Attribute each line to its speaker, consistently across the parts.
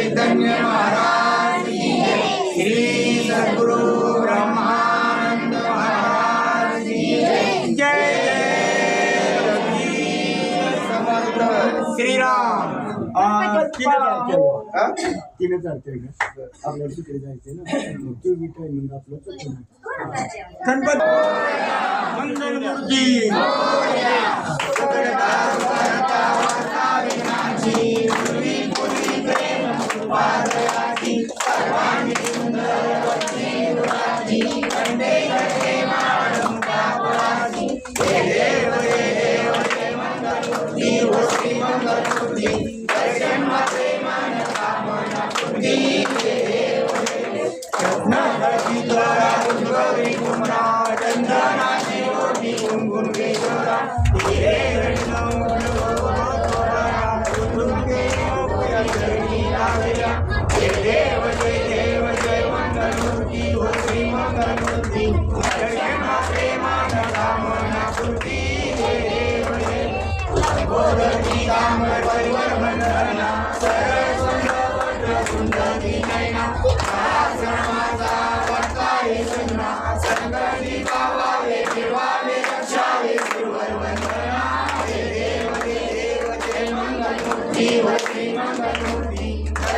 Speaker 1: चैतन्य महाराज श्री सद्गुरु ब्रह्मानंद महाराज जय। समर्थ श्रीराम।
Speaker 2: तिने चालते आपल्याला तिकडे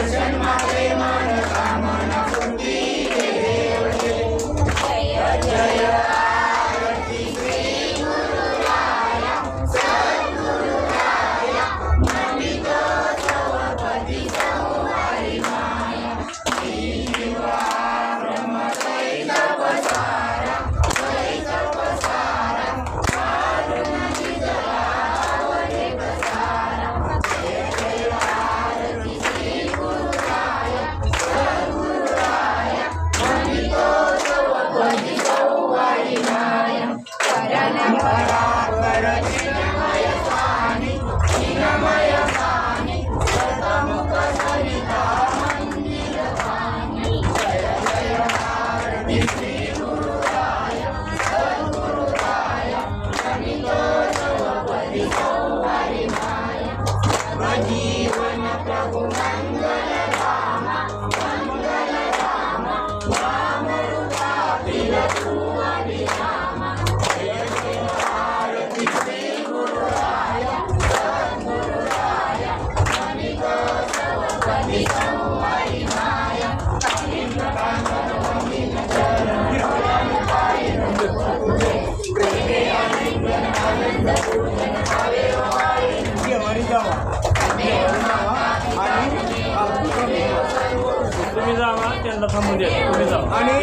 Speaker 1: fazendo
Speaker 2: uma Thank you.
Speaker 3: थांबून तुम्ही जा
Speaker 1: आणि